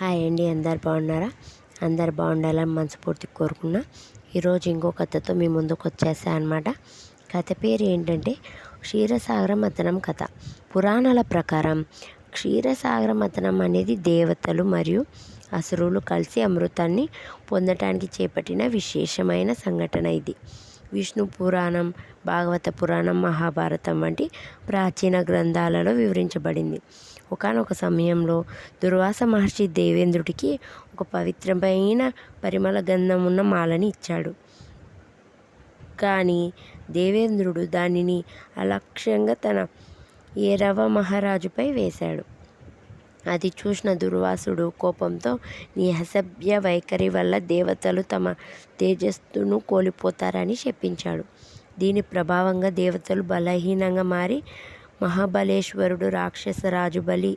Hi అండి అందరు బాగున్నారా? అందరు బాగుండాలని మనస్ఫూర్తి కోరుకున్నా. ఈరోజు ఇంకో కథతో మీ ముందుకు వచ్చేసా అనమాట కథ పేరు ఏంటంటే క్షీరసాగర మతనం కథ. పురాణాల ప్రకారం క్షీరసాగర మతనం అనేది దేవతలు మరియు అసురులు కలిసి అమృతాన్ని పొందటానికి చేపట్టిన విశేషమైన సంఘటన ఇది. విష్ణు పురాణం భాగవత పురాణం మహాభారతం వంటి ప్రాచీన గ్రంథాలలో వివరించబడింది. ఒకనొక సమయంలో దుర్వాస మహర్షి దేవేంద్రుడికి ఒక పవిత్రమైన పరిమళ గంధం ఉన్న మాలని ఇచ్చాడు. కానీ దేవేంద్రుడు దానిని అలక్ష్యంగా తన ఏరవ మహారాజుపై వేశాడు. అది చూసిన దుర్వాసుడు కోపంతో నీ అసభ్య వైఖరి వల్ల దేవతలు తమ తేజస్సును కోల్పోతారని చెప్పించాడు. దీని ప్రభావంగా దేవతలు బలహీనంగా మారి మహాబలేశ్వరుడు రాక్షస రాజు బలి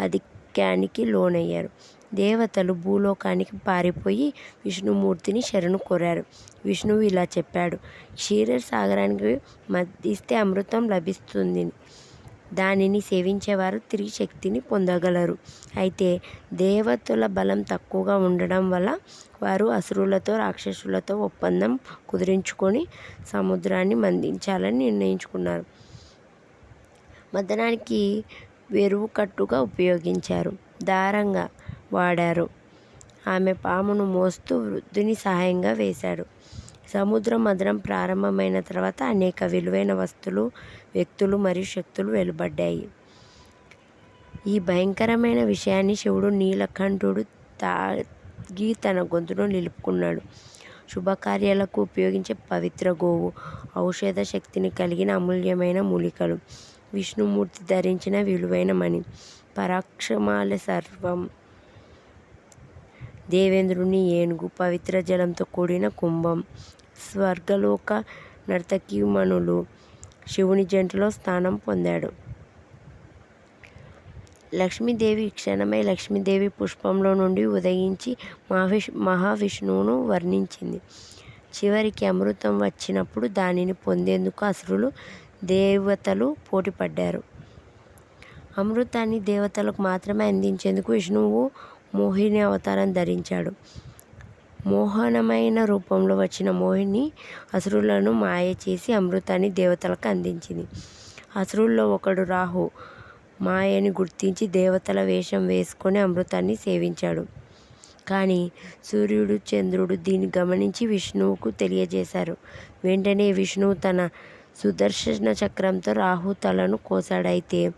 అధిక్యానికి లోనయ్యారు. దేవతలు భూలోకానికి పారిపోయి విష్ణుమూర్తిని శరణు కోరారు. విష్ణువు ఇలా చెప్పాడు క్షీర సాగరానికి మద్దిస్తే అమృతం లభిస్తుంది. దానిని సేవించేవారు తిరిగి శక్తిని పొందగలరు. అయితే దేవతల బలం తక్కువగా ఉండడం వల్ల వారు అసురులతో రాక్షసులతో ఒప్పందం కుదిరించుకొని సముద్రాన్ని మందించాలని నిర్ణయించుకున్నారు. మదనానికి వెరువు కట్టుగా ఉపయోగించారు. దారంగా వాడారు. ఆమె పామును మోస్తూ వృద్ధుని సహాయంగా వేశాడు. సముద్ర మదనం ప్రారంభమైన తర్వాత అనేక విలువైన వస్తువులు వ్యక్తులు మరియు శక్తులు వెలువడ్డాయి. ఈ భయంకరమైన విషయాన్ని శివుడు నీలకంఠుడు తాగి తన గొంతును నిలుపుకున్నాడు. శుభకార్యాలకు ఉపయోగించే పవిత్ర గోవు ఔషధ శక్తిని కలిగిన అమూల్యమైన మూలికలు. విష్ణుమూర్తి ధరించిన విలువైన మణి. పరాక్షమాల సర్వం. దేవేంద్రుని ఏనుగు పవిత్ర జలంతో కూడిన కుంభం. స్వర్గలోక నర్తకీమణులు శివుని జంటలో స్థానం పొందాడు. లక్ష్మీదేవి క్షణమై లక్ష్మీదేవి పుష్పంలో నుండి ఉదయించి మహావిష్ మహావిష్ణువును వర్ణించింది. చివరికి అమృతం వచ్చినప్పుడు దానిని పొందేందుకు అసురులు దేవతలు పోటీపడ్డారు. అమృతాన్ని దేవతలకు మాత్రమే అందించేందుకు విష్ణువు మోహిని అవతారం ధరించాడు. మోహనమైన రూపంలో వచ్చిన మోహిని అసురులను మాయ చేసి అమృతాన్ని దేవతలకు అందించింది. అసురుల్లో ఒకడు రాహు మాయని గుర్తించి దేవతల వేషం వేసుకొని అమృతాన్ని సేవించాడు. కానీ సూర్యుడు చంద్రుడు దీన్ని గమనించి విష్ణువుకు తెలియజేశారు. వెంటనే విష్ణువు తన సుదర్శన చక్రంతో రాహు తలను కోసాడైతే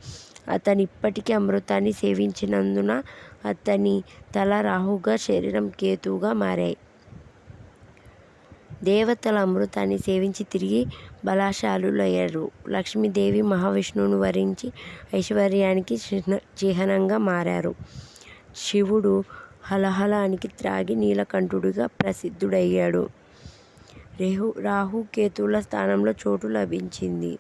అతను ఇప్పటికీ అమృతాన్ని సేవించినందున అతని తల రాహుగా శరీరం కేతువుగా మారాయి. దేవతల అమృతాన్ని సేవించి తిరిగి బలాశాలులయ్యారు. లక్ష్మీదేవి మహావిష్ణువును వరించి ఐశ్వర్యానికి చిహ్నంగా మారారు. శివుడు హలహలానికి త్రాగి నీలకంఠుడిగా ప్రసిద్ధుడయ్యాడు. రేహు రాహు కేతుల స్థానంలో చోటు లభించింది.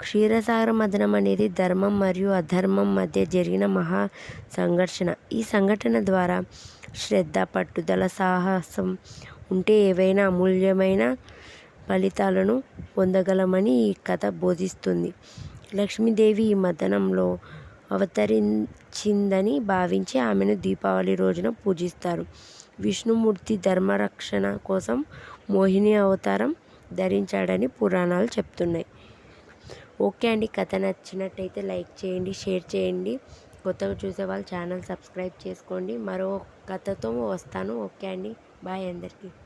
క్షీరసాగర మదనం అనేది ధర్మం మరియు అధర్మం మధ్య జరిగిన మహా సంఘర్షణ. ఈ సంఘటన ద్వారా శ్రద్ధ పట్టుదల సాహసం ఉంటే ఏవైనా అమూల్యమైన ఫలితాలను పొందగలమని ఈ కథ బోధిస్తుంది. లక్ష్మీదేవి ఈ మదనంలో అవతరించిందని భావించి ఆమెను దీపావళి రోజున పూజిస్తారు. విష్ణుమూర్తి ధర్మరక్షణ కోసం మోహిని అవతారం ధరించాడని పురాణాలు చెప్తున్నాయి. ఓకే అండి. కథ నచ్చినట్టయితే లైక్ చేయండి షేర్ చేయండి. కొత్తగా చూసే వాళ్ళు ఛానల్ సబ్స్క్రైబ్ చేసుకోండి. మరో కథతో వస్తాను. ఓకే అండి. బాయ్ అందరికీ.